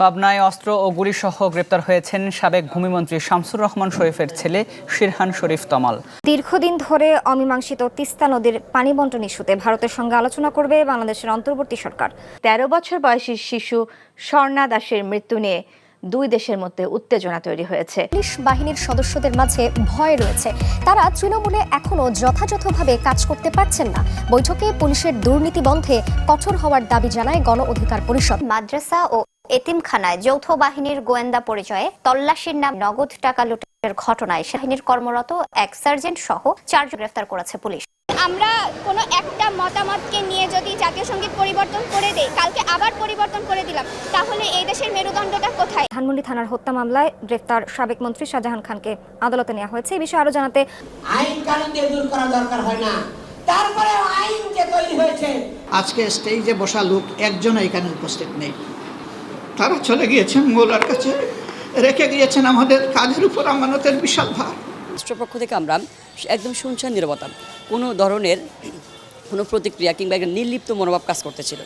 পাবনায় অস্ত্র ও গুলিসহ গ্রেপ্তার হয়েছেন সাবেক ভূমিমন্ত্রী শামসুর রহমান শরীফের ছেলে শিরহান শরীফ তমাল। দীর্ঘদিন ধরে অমীমাংসিত তিস্তা নদীর পানি বন্টন ইস্যুতে ভারতের সঙ্গে আলোচনা করবে বাংলাদেশের অন্তর্বর্তী সরকার। তেরো বছর বয়সী শিশু স্বর্ণা দাসের মৃত্যু নিয়ে দুই দেশের মধ্যে উত্তেজনা তৈরি হয়েছে। পুলিশ বাহিনীর সদস্যদের মাঝে ভয় রয়েছে। তারা তৃণমূলে এখনও যথাযথভাবে কাজ করতে পারছেন না। বৈঠকে পুলিশের দুর্নীতি বন্ধে কঠোর হওয়ার দাবি জানায় গণ অধিকার পরিষদ। মাদ্রাসা ও এতিমখানায় যৌথ বাহিনীর গোয়েন্দা পরিচয়ে তল্লাশির নাম নগদ টাকা লুটের ঘটনায় বাহিনীর কর্মরত এক সার্জেন্ট সহ চারজন গ্রেফতার করেছে পুলিশ। আমরা কোনো একটা মতামতকে নিয়ে যদি জাতীয় সংগীত পরিবর্তন করে দেই কালকে আবার পরিবর্তন করে দিলাম তাহলে এই দেশের মেরুদণ্ডটা কোথায়? ধানমন্ডি থানার হত্যা মামলায় গ্রেফতার সাবেক মন্ত্রী শাহজাহান খানকে আদালতে নেওয়া হয়েছে। এই বিষয়ে আরও জানাতে আইন কানুন দিয়ে দূর করা দরকার হয় না। তারপরে আইন যে তৈরি হয়েছে। আজকে স্টেজে বসা লোক একজনও এখানে উপস্থিত নেই। তারা চলে গিয়েছেন মোলার কাছে, রেখে গিয়েছেন আমাদের কাজের উপর আমানতের বিশাল ভার। রাষ্ট্রপক্ষ থেকে আমরা একদম শুনছেন নিরবতা। কোনো ধরনের কোনো প্রতিক্রিয়া কিংবা একটা নির্লিপ্ত মনোভাব কাজ করতেছিল।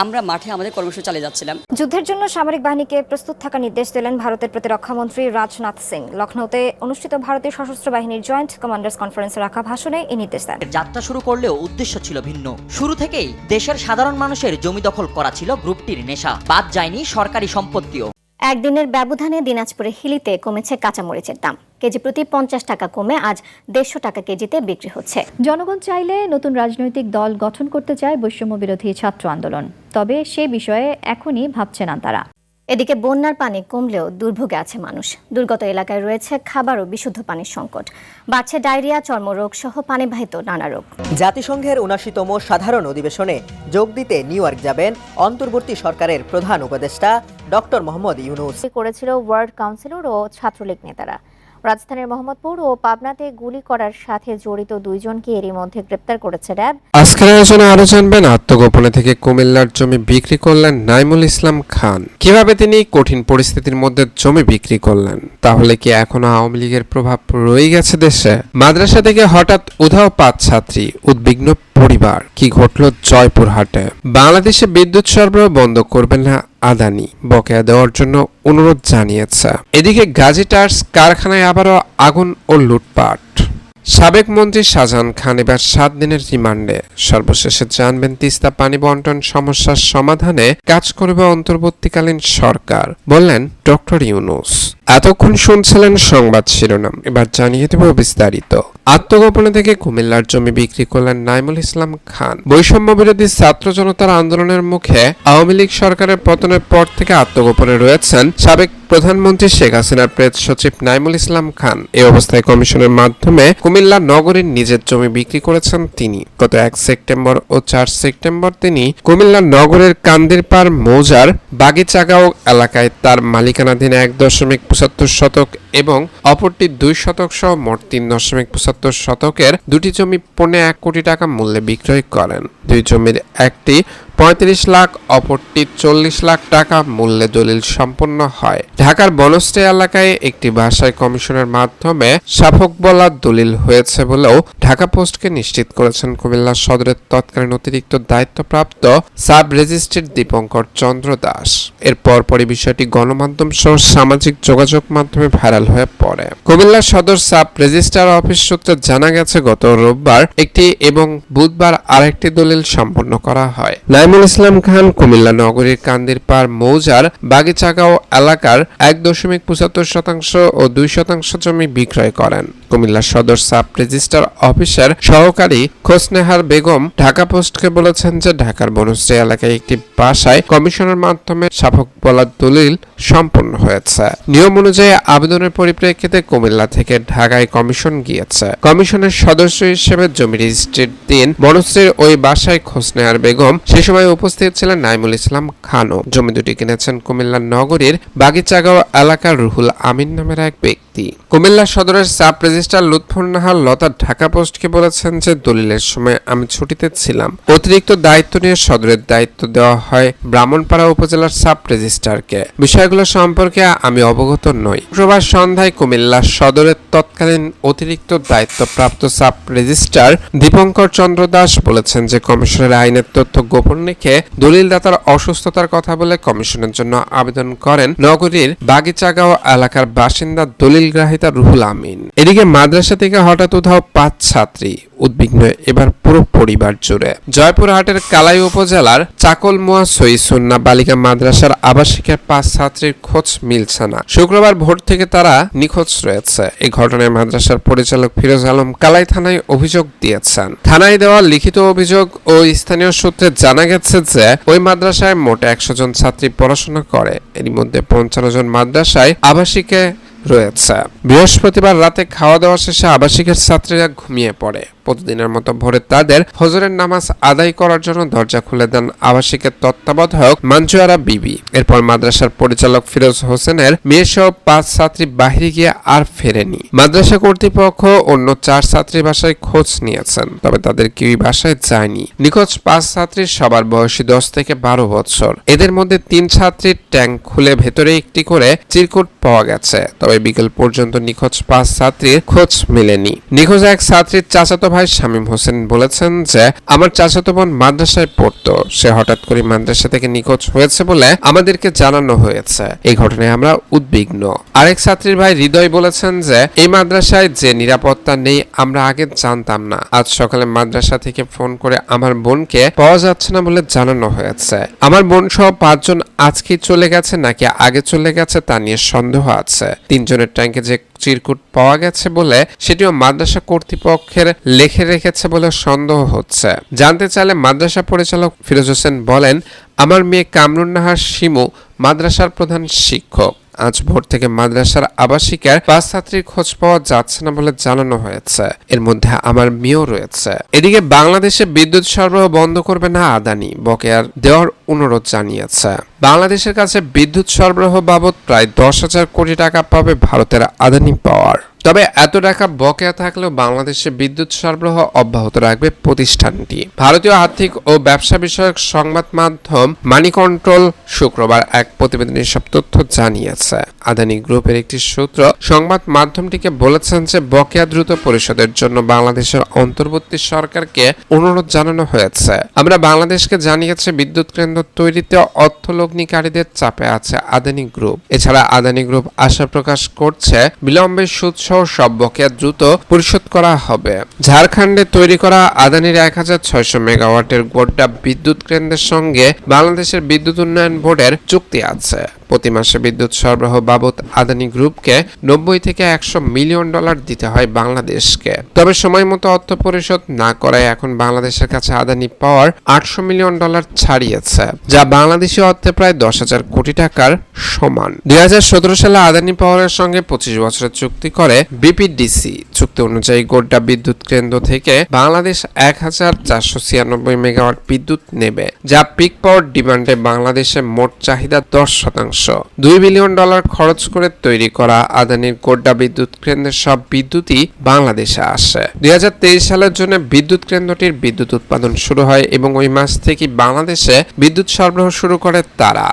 আমরা মাঠে আমাদের কর্মসূচি চালিয়ে যাচ্ছিলাম। যুদ্ধের জন্য সামরিক বাহিনীকে প্রস্তুত থাকার নির্দেশ দিলেন ভারতের প্রতিরক্ষামন্ত্রী রাজনাথ সিং। লখনৌতে অনুষ্ঠিত ভারতীয় সশস্ত্র বাহিনীর জয়েন্ট কমান্ডার্স কনফারেন্সে রাখা ভাষণে এই নির্দেশ দেন। যাত্রা শুরু করলেও উদ্দেশ্য ছিল ভিন্ন। শুরু থেকেই দেশের সাধারণ মানুষের জমি দখল করা ছিল গ্রুপটির নেশা। বাদ যায়নি সরকারি সম্পত্তিও। একদিনের ব্যবধানে দিনাজপুরে হিলিতে কমেছে কাঁচামরিচের দাম। কেজি প্রতি পঞ্চাশ টাকা কমে আজ দেড়শো টাকা কেজিতে বিক্রি হচ্ছে। জনগণ চাইলে নতুন রাজনৈতিক দল গঠন করতে চায় বৈষম্য বিরোধী ছাত্র আন্দোলন। তবে সে বিষয়ে এখনই ভাবছে না তারা। এদিকে বন্যার পানি কমলেও দুর্ভোগে আছে মানুষ। দুর্গত এলাকায় রয়েছে খাবার ও বিশুদ্ধ পানির সংকট। বাড়ছে ডায়রিয়া চর্মরোগ সহ পানিবাহিত নানা রোগ। জাতিসংঘের উনাশিতম সাধারণ অধিবেশনে যোগ দিতে নিউ ইয়র্ক যাবেন অন্তর্বর্তী সরকারের প্রধান উপদেষ্টা ডক্টর মোহাম্মদ ইউনুস। করেছিল ওয়ার্ল্ড কাউন্সিলর ও ছাত্রলীগ নেতারা। রাজধানীর মোহাম্মদপুর ও পাবনাতে গুলি করার সাথে জড়িত দুইজনকে এরই মধ্যে গ্রেপ্তার করেছে র্যাব। আজকের আয়োজনে আরও জানবেন, আত্মগোপনে থেকে কুমিল্লার জমি বিক্রি করলেন নাইমুল ইসলাম খান। কীভাবে তিনি কঠিন পরিস্থিতির মধ্যে জমি বিক্রি করলেন? তাহলে কি এখনও আওয়ামী লীগের প্রভাব রয়ে গেছে দেশে? মাদ্রাসা থেকে হঠাৎ উধাও পাঁচ ছাত্রী, উদ্বিগ্ন পরিবার, কি ঘটল জয়পুরহাটে? বাংলাদেশে বিদ্যুৎ সরবরাহ বন্ধ করবেন না আদানি বকেয়া দেওয়ার জন্য অনুরোধ জানিয়েছে। এদিকে গাজী টার্স কারখানায় আবারও আগুন ও লুটপাট। সাবেক মন্ত্রী শাহজাহান খান এবার সাত দিনের রিমান্ডে। সর্বশেষে জানবেন তিস্তা পানি বন্টন সমস্যার সমাধানে কাজ করবে অন্তর্বর্তীকালীন সরকার। বললেন ডক্টর ইউনুস। এতক্ষণ শুনছিলেন সংবাদ শিরোনাম। এবার জানিয়ে দেব বিস্তারিত। আত্মগোপনে থেকে কুমিল্লার জমি বিক্রি করলেন নাইমুল ইসলাম খান। বৈষম্য বিরোধী ছাত্র জনতার আন্দোলনের মুখে আওয়ামী লীগ সরকারের পতনের পর থেকে আত্মগোপনে রয়েছেন সাবেক প্রধানমন্ত্রী শেখ হাসিনার প্রেস সচিব নাইমুল ইসলাম খান। এই অবস্থায় কমিশনের মাধ্যমে কুমিল্লা নগরীর নিজের জমি বিক্রি করেছেন তিনি। গত এক সেপ্টেম্বর ও চার সেপ্টেম্বর তিনি কুমিল্লা নগরের কান্দিরপাড় মৌজার বাগিচাগাঁও এলাকায় তার মালিকানাধীন এক দশমিক পঁচাত্তর শতক এবং অপরটি দুই শতক সহ মোট তিন দশমিক পঁচাত্তর শতকের দুটি জমি পৌনে এক কোটি টাকা মূল্যে বিক্রয় করেন। দুই জমির একটি পঁয়ত্রিশ লাখ অপরটি চল্লিশ লাখ টাকা মূল্যে দলিল সম্পন্ন হয়। ঢাকার বনশ্রী এলাকায় একটি বাসায় কমিশনের মাধ্যমে সাফক বলা দলিল হয়েছে বলেও ঢাকা পোস্টকে নিশ্চিত করেছেন কুমিল্লা সদরের তৎকালীন অতিরিক্ত দায়িত্বপ্রাপ্ত সাব রেজিস্ট্রেট দীপঙ্কর চন্দ্র দাস। এর পরপরই বিষয়টি গণমাধ্যম সহ সামাজিক যোগাযোগ মাধ্যমে ভাইরাল হয়ে পড়ে। কুমিল্লা সদর সাব রেজিস্ট্রার অফিস সূত্রে জানা গেছে, গত রোববার একটি এবং বুধবার আরেকটি দলিল সম্পন্ন করা হয়। নাইমুল ইসলাম খান কুমিল্লা নগরীর কান্দির পার মৌজার বাগিচাগাঁও এলাকার এক দশমিক পঁচাত্তর শতাংশ ও দুই শতাংশ জমি বিক্রয় করেন। কুমিল্লা সদর সাব রেজিস্ট্রার অফিসার সহকারী খোসনেহার বেগম ঢাকা পোস্টকে বলেছেন যে ঢাকার বনশ্রী এলাকায় একটি বাসায় কমিশনের মাধ্যমে সাফক বলার দলিল সম্পন্ন হয়েছে। নিয়ম অনুযায়ী আবেদনের পরিপ্রেক্ষিতে কুমিল্লা থেকে ঢাকায় কমিশন গিয়েছে। কমিশনের সদস্য হিসেবে জমি রেজিস্ট্রির দিন বনশ্রীর ওই বাসায় খোসনেহার বেগম সে সময় উপস্থিত ছিলেন নাইমুল ইসলাম খানও জমি দুটি কিনেছেন কুমিল্লা নগরীর বাগিচাগাঁও এলাকার রুহুল আমিন নামের এক ব্যক্তি। ব্যক্তি কুমিল্লা সদরের সাব রেজিস্ট্রার লুৎফর নাহার লতা ঢাকা পোস্টকে বলেছেন যে, দলিলের সময় আমি ছুটিতে ছিলাম। অতিরিক্ত দায়িত্ব নিয়ে সদরের দায়িত্ব দেওয়া হয় ব্রাহ্মণপাড়া উপজেলার সাব রেজিস্ট্রারকে। বিষয়গুলো সম্পর্কে আমি অবগত নই। শুক্রবার সন্ধ্যায় কুমিল্লা সদরের তৎকালীন অতিরিক্ত দায়িত্বপ্রাপ্ত সাব রেজিস্ট্রার দীপঙ্কর চন্দ্র দাস বলেছেন যে, কমিশনের আইনের তথ্য গোপন রেখে দলিলদাতার অসুস্থতার কথা বলে কমিশনের জন্য আবেদন করেন নগরীর বাগিচাগাঁও এলাকার বাসিন্দা দলিল গ্রাহিতা রুহুল আমিন। এদিকে মাদ্রাসা থেকে হঠাৎ উধাও পাঁচ ছাত্রী উদ্বিগ্ন, এবার পুরো পরিবার জুড়ে। জয়পুরহাটের কালাই উপজেলার চাকলমুয়া সইসুন্না বালিকা মাদ্রাসার আবাসিকের পাঁচ ছাত্রীর খোঁজ মিলছে না। শুক্রবার ভোর থেকে তারা নিখোঁজ রয়েছে। এই ঘটনায় মাদ্রাসার পরিচালক ফিরোজ আলম কালাই থানায় অভিযোগ দিয়েছেন। থানায় দেওয়া লিখিত অভিযোগ ও স্থানীয় সূত্রে জানা গেছে যে, ওই মাদ্রাসায় মোট একশো জন ছাত্রী পড়াশোনা করে। এর মধ্যে পঞ্চান্ন জন মাদ্রাসায় আবাসিকে রয়েছে। বৃহস্পতিবার রাতে খাওয়া দাওয়া শেষে আবাসিকের ছাত্রীরা ঘুমিয়ে পড়ে। প্রতিদিনের মতো ভোরে তাদের ফজরের নামাজ আদায় করার জন্য দরজা খুলে দেন আবাসিকের তত্ত্বাবধায়ক মাঞ্জুয়ারা বিবি। এরপর মাদ্রাসার পরিচালক ফিরোজ হোসেনের মেয়ে সহ পাঁচ ছাত্রী বাহিরে গিয়ে আর ফেরেনি। মাদ্রাসা কর্তৃপক্ষ অন্য চার ছাত্রীর বাসায় খোঁজ নিয়েছেন, তবে তাদের কেউই বাসায় যায়নি। নিখোঁজ পাঁচ ছাত্রীর সবার বয়সী দশ থেকে বারো বছর। এদের মধ্যে তিন ছাত্রীর ট্যাঙ্ক খুলে ভেতরে একটি করে চিরকুট পাওয়া গেছে, তবে বিকেল পর্যন্ত নিখোঁজ পাঁচ ছাত্রীর খোঁজ মেলেনি। নিখোঁজ এক ছাত্রীর চাচাতো ভাই শামীম হোসেন বলেছেন যে, আমার চাচাতো বোন মাদ্রাসায় পড়তো। সে হঠাৎ করে মাদ্রাসা থেকে নিখোঁজ হয়েছে বলে আমাদেরকে জানানো হয়েছে। এই ঘটনায় আমরা উদ্বিগ্ন। আরেক ছাত্রীর ভাই হৃদয় বলেছেন যে, এই মাদ্রাসায় যে নিরাপত্তা নেই, আমরা আগে জানতাম না। আজ সকালে মাদ্রাসা থেকে ফোন করে আমার বোনকে পাওয়া যাচ্ছে না বলে জানানো হয়েছে। আমার বোন সহ পাঁচজন আজকেই চলে গেছে নাকি আগে চলে গেছে তা নিয়ে সন্দেহ আছে। তিনজনের ট্যাঙ্কে যে চিরকুট পাওয়া গেছে বলে সেটিও মাদ্রাসা কর্তৃপক্ষের লেখে রেখেছে বলে সন্দেহ হচ্ছে। জানতে চাইলে মাদ্রাসা পরিচালক ফিরোজ হোসেন বলেন, আমার মেয়ে কামরুন নাহার শিমু মাদ্রাসার প্রধান শিক্ষক। আজ ভোর থেকে মাদ্রাসার আবাসিকের পাঁচ ছাত্রীর খোঁজ পাওয়া যাচ্ছে না বলে জানানো হয়েছে। এর মধ্যে আমার মেয়েও রয়েছে। এদিকে বাংলাদেশে বিদ্যুৎ সরবরাহ বন্ধ করবে না আদানি, বকেয়ার দেওয়ার অনুরোধ জানিয়েছে। বাংলাদেশের কাছে বিদ্যুৎ সরবরাহ বাবদ প্রায় দশ হাজার কোটি টাকা পাবে ভারতের আদানি পাওয়ার। তবে এত টাকা বকেয়া থাকলেও বাংলাদেশে বিদ্যুৎ সরবরাহ অব্যাহত রাখবে প্রতিষ্ঠানটি। ভারতীয় আর্থিক ও ব্যবসা বিষয়ক সংবাদ মাধ্যম মানি কন্ট্রোল শুক্রবার এক প্রতিবেদনে সব তথ্য জানিয়েছে। আদানি গ্রুপের একটি সূত্র সংবাদ মাধ্যমটিকে বলেছেন যে বকেয়া দ্রুত পরিশোধের জন্য বাংলাদেশের অন্তর্বর্তী সরকারকে অনুরোধ জানানো হয়েছে। আমরা বাংলাদেশকে জানিয়েছে, বিদ্যুৎ কেন্দ্র তৈরিতে অর্থলগ্নিকারীদের চাপে আছে আদানি গ্রুপ। এছাড়া আদানি গ্রুপ আশা প্রকাশ করছে, বিলম্বে সুদ সহ সব বকেয়া দ্রুত পরিশোধ করা হবে। ঝাড়খণ্ডে তৈরি করা আদানির এক হাজার ছয়শো মেগাওয়াটের গোড্ডা বিদ্যুৎ কেন্দ্রের সঙ্গে বাংলাদেশের বিদ্যুৎ উন্নয়ন বোর্ডের চুক্তি আছে। প্রতি মাসে বিদ্যুৎ সরবরাহ বাবদ আদানি গ্রুপকে নব্বই থেকে একশো মিলিয়ন ডলার দিতে হয় বাংলাদেশকে। তবে সময় মতো অর্থ পরিশোধ না করায় এখন বাংলাদেশের কাছে আদানি পাওয়ার আটশো মিলিয়ন ডলার ছাড়িয়েছে, যা বাংলাদেশি অর্থে প্রায় দশ হাজার কোটি টাকার সমান। দুই হাজার সতেরো সালে আদানি পাওয়ারের সঙ্গে পঁচিশ বছরের চুক্তি করে বিপিডিসি। চুক্তি অনুযায়ী গোড্ডা বিদ্যুৎ কেন্দ্র থেকে বাংলাদেশ এক হাজার চারশো ছিয়ানব্বই মেগাওয়াট বিদ্যুৎ নেবে, যা পিক পাওয়ার ডিমান্ডে বাংলাদেশের মোট চাহিদা দশ শতাংশ। দুই বিলিয়ন ডলার খরচ করে তৈরি করা আদানির গোড্ডা বিদ্যুৎ কেন্দ্রের সব বিদ্যুৎই বাংলাদেশে আসে দুই হাজার তেইশ সালের জন্য বিদ্যুৎ কেন্দ্রটির বিদ্যুৎ উৎপাদন শুরু হয় এবং ওই মাস থেকে বাংলাদেশে বিদ্যুৎ সরবরাহ শুরু করে তারা।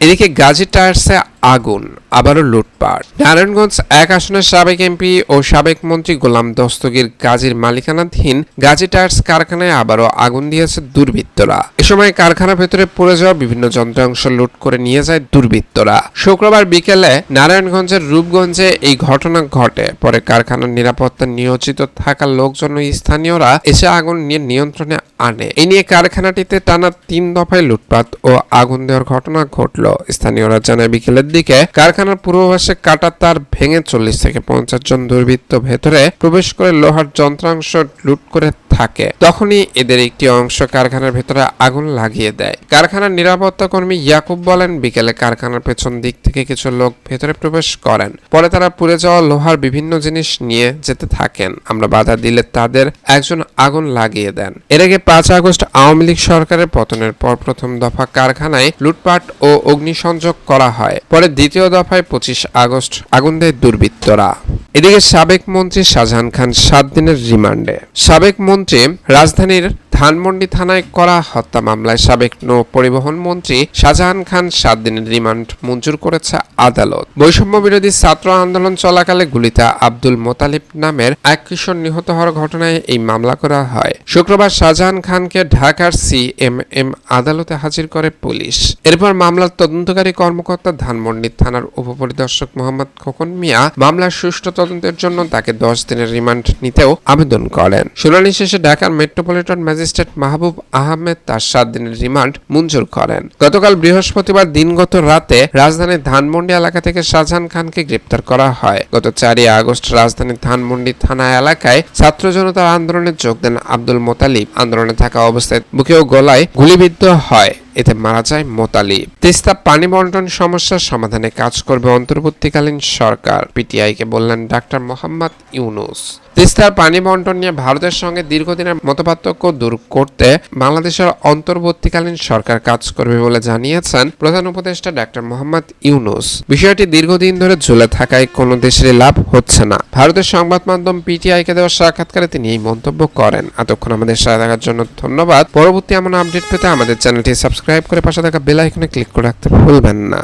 এদিকে গাজী টায়ার্সে আগুন, আবারও লুটপাট। নারায়ণগঞ্জ এক আসনের সাবেক এমপি ও সাবেক মন্ত্রী গোলাম দস্তগীর গাজীর মালিকানাধীন গাজী টায়ার্স কারখানায় আবারও আগুন দিয়েছে দুর্বৃত্তরা। এ সময় কারখানার ভেতরে পড়ে যাওয়া বিভিন্ন যন্ত্রাংশ লুট করে নিয়ে যায় দুর্বৃত্তরা। শুক্রবার বিকেলে নারায়ণগঞ্জের রূপগঞ্জে এই ঘটনা ঘটে। পরে কারখানার নিরাপত্তা নিয়োজিত থাকা লোকজন ও স্থানীয়রা এসে আগুন নিয়ে নিয়ন্ত্রণে আনে। এ নিয়ে কারখানাটিতে টানা তিন দফায় লুটপাট ও আগুন দেওয়ার ঘটনা ঘটল। স্থানীয়রা জানায়, বিকেলের দিকে কারখানার পূর্বপাশে কাটা তার ভেঙে চল্লিশ থেকে পঞ্চাশ জন দুর্বৃত্ত ভেতরে প্রবেশ করে লোহার যন্ত্রাংশ লুট করে থাকে, তখনই এদের একটি অংশ কারখানার ভেতরে আগুন লাগিয়ে দেয়। কারখানার নিরাপত্তা কর্মী ইয়াকুব বলেন, বিকেলে কারখানার পেছন দিক থেকে কিছু লোক ভেতরে প্রবেশ করেন। পরে তারা পুড়ে যাওয়া লোহার বিভিন্ন জিনিস নিয়ে যেতে থাকেন। আমরা বাধা দিলে তাদের একজন আগুন লাগিয়ে দেন। এর আগে পাঁচ আগস্ট আওয়ামী লীগ সরকারের পতনের পর প্রথম দফা কারখানায় লুটপাট ও অগ্নিসংযোগ করা হয়। পরে দ্বিতীয় দফায় পঁচিশ আগস্ট আগুন দেয় দুর্বৃত্তরা। এদিকে সাবেক মন্ত্রী শাহজাহান খান সাত দিনের রিমান্ডে। সাবেক মন্ত্রী রাজধানীর ধানমন্ডি থানায় করা হত্যা মামলায় সাবেক নৌ পরিবহন মন্ত্রী শাহজাহান খান সাত দিনের রিমান্ড মঞ্জুর করেছে আদালত। বৈষম্য বিরোধী ছাত্র আন্দোলন চলাকালে গুলিতে আব্দুল মোতালিব নামের এক কিশোর নিহত হওয়ার ঘটনায় এই মামলা করা হয়। শুক্রবার শাহজাহান খানকে ঢাকার সিএমএম আদালতে হাজির করে পুলিশ। এরপর মামলার তদন্তকারী কর্মকর্তা ধানমন্ডি থানার উপপরিদর্শক মোহাম্মদ খোকন মিয়া মামলার সুষ্ঠু তদন্তের জন্য তাকে দশ দিনের রিমান্ড নিতেও আবেদন করেন। শুনানি শেষে ঢাকার মেট্রোপলিটন ম্যাজিস্ট্রেট মাহবুব আহমেদ তার সাত দিনের রিমান্ড মঞ্জুর করেন। গতকাল বৃহস্পতিবার দিনগত রাতে রাজধানীর ধানমন্ডি এলাকা থেকে শাহজাহান খানকে গ্রেপ্তার করা হয়। গত চারই আগস্ট রাজধানীর ধানমন্ডি থানা এলাকায় ছাত্র জনতার আন্দোলনে যোগ দেন আব্দুল মোতালিব। আন্দোলনে থাকা অবস্থায় বুকে ও গলায় গুলিবিদ্ধ হয়। এতে মারা যায় মোতালি। তিস্তা পানি বন্টন সমস্যার সমাধানে কাজ করবে অন্তর্বর্তীকালীন সরকার। পিটিআইকে বললেন ডাক্তার মোহাম্মদ ইউনুস। তিস্তার পানি বন্টন নিয়ে ভারতের সঙ্গে দীর্ঘদিনের মতপার্থক্য দূর করতে বাংলাদেশের অন্তর্বর্তীকালীন সরকার কাজ করবে বলে জানিয়েছেন প্রধান উপদেষ্টা ডাক্তার মোহাম্মদ ইউনুস। বিষয়টি দীর্ঘদিন ধরে ঝুলে থাকায় কোনো দেশের লাভ হচ্ছে না। ভারতের সংবাদ মাধ্যম পিটিআইকে দেওয়া সাক্ষাৎকারে তিনি এই মন্তব্য করেন। এতক্ষণ আমাদের সাথে থাকার জন্য ধন্যবাদ। পরবর্তী এমন আপডেট পেতে আমাদের চ্যানেলটি সাবস্ক্রাইব করে পাশে থাকা বেল আইকনে ক্লিক করে রাখতে ভুলবেন না।